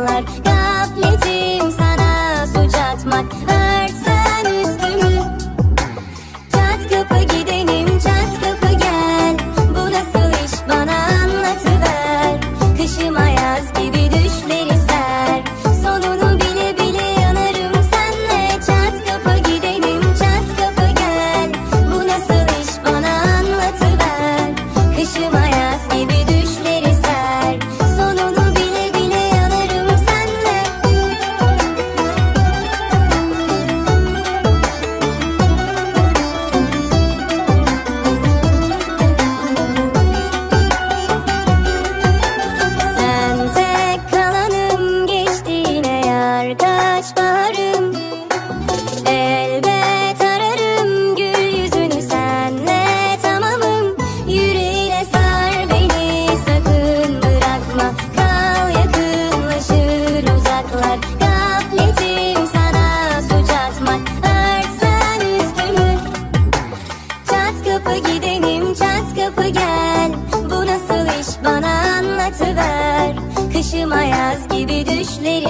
like başıma yaz gibi düşleri ser Sonunu